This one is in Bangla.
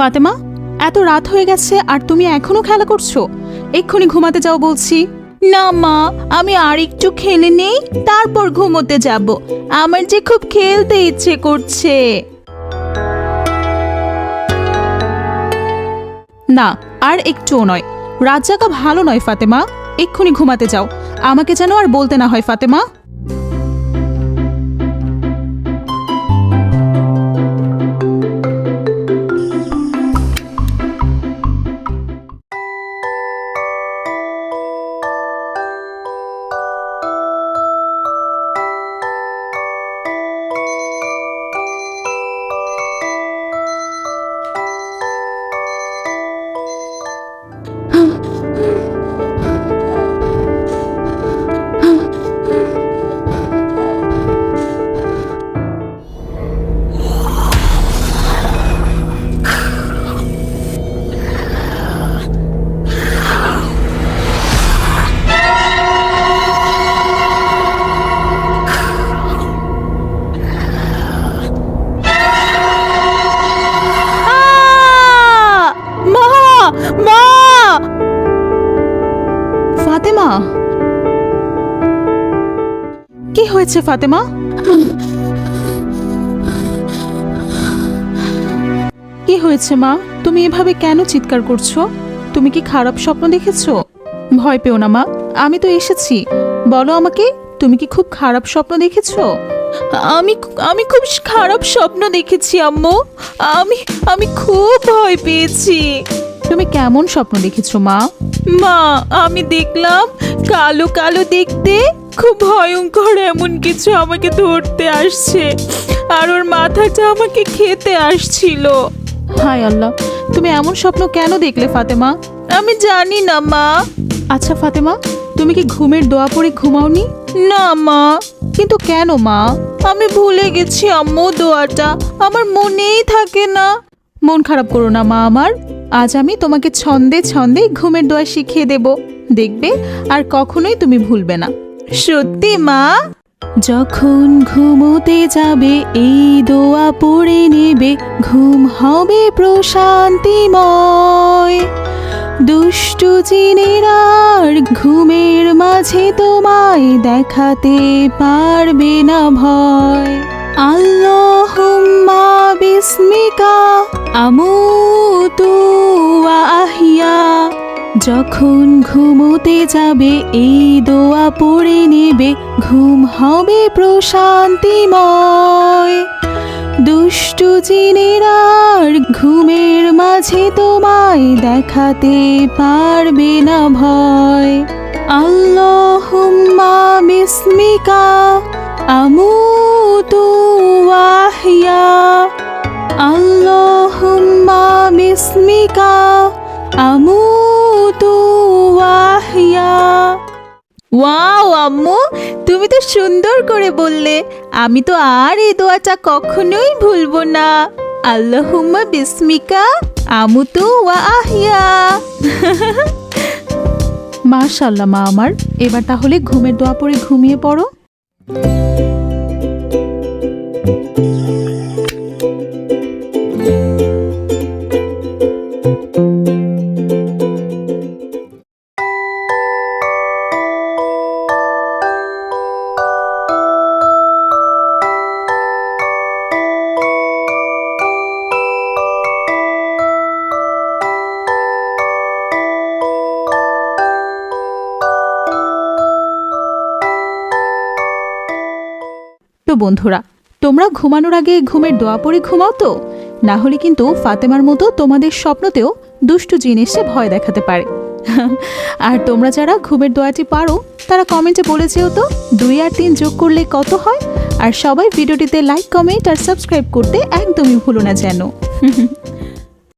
ফাতেমা, এত রাত হয়ে গেছে আর তুমি এখনও খেলা করছ। এক্ষুনি ঘুমাতে যাও বলছি। না মা, আমি আর একটু খেলে নেই, তারপর ঘুমোতে যাব। আমার যে খুব খেলতে ইচ্ছে করছে। না, আর একটুও নয়। রাত জাগা ভালো নয়, ফাতেমা। এক্ষুনি ঘুমাতে যাও। আমাকে যেন আর বলতে না হয়, ফাতেমা। ফাতেমা? কি হয়েছে ফাতেমা? কি হয়েছে মা? তুমি এভাবে কেন চিৎকার করছ? তুমি কি খারাপ স্বপ্ন দেখেছ? ভয় পেও না মা, আমি তো এসেছি। বলো আমাকে, তুমি কি খুব খারাপ স্বপ্ন দেখেছ? আমি আমি খুব খারাপ স্বপ্ন দেখেছি, আম্মু। আমি আমি খুব ভয় পেয়েছি। তুমি কেমন স্বপ্ন দেখেছ মা? মা আমি দেখলাম কালো কালো দেখতে খুব ভয়ঙ্কর এমন কিছু আমাকে ধরতে আসছে। আর ওর মাথাটা আমাকে খেতে আসছিল। হায় আল্লাহ তুমি এমন স্বপ্ন কেন দেখলে ফাতেমা? আমি জানি না মা। আচ্ছা ফাতেমা তুমি কি ঘুমের দোয়া পড়ে ঘুমাওনি? না মা। কিন্তু কেন মা? আমি ভুলে গেছি আম্মু দোয়াটা। আমার মনেই থাকে না। মন খারাপ করো না, মা আমার। আজ আমি তোমাকে ছন্দে ছন্দে ঘুমের দোয়া শিখিয়ে দেব। দেখবে আর কখনোই তুমি ভুলবে না। সত্যি, মা? যখন ঘুমোতে যাবে, এই দোয়া পড়ে নেবে, ঘুম হবে প্রশান্তিময়। দুষ্টু জিনেরার ঘুমের মাঝে তোমায় দেখাতে পারবে না ভয়। আল্লাহুম্মা আমুতু ওয়া আহিয়া, যখন ঘুমোতে যাবে, এই দোয়া পড়ে নেবে, ঘুম হবে প্রশান্তিময়। দুষ্টু জিনেরার ঘুমের মাঝে তোমায় দেখাতে পারবে না ভয়। আল্লাহুম্মা বিস্মিকা ওয়াহিয়া ওয়াও আম্মু তুমি তো সুন্দর করে বললে। আমি তো আর এই দোয়াটা কখনোই ভুলবো না। আল্লাহুম্মা বিসমিকা আমুতু ওয়া আহিয়া। মাশাল্লাহ মা আমার এবার তাহলে ঘুমের দোয়া পড়ে ঘুমিয়ে পড়ো। বন্ধুরা, তোমরা ঘুমানোর আগে ঘুমের দোয়া পড়ে ঘুমাও তো? না হলে কিন্তু ফাতেমার মতো তোমাদের স্বপ্নতেও দুষ্টু জিনিসে ভয় দেখাতে পারে। আর তোমরা যারা ঘুমের দোয়াটি পারো, তারা কমেন্টে বলেছেও তো, দুই আর তিন যোগ করলে কত হয়? আর সবাই ভিডিওটিতে লাইক কমেন্ট আর সাবস্ক্রাইব করতে একদমই ভুলো না যেন।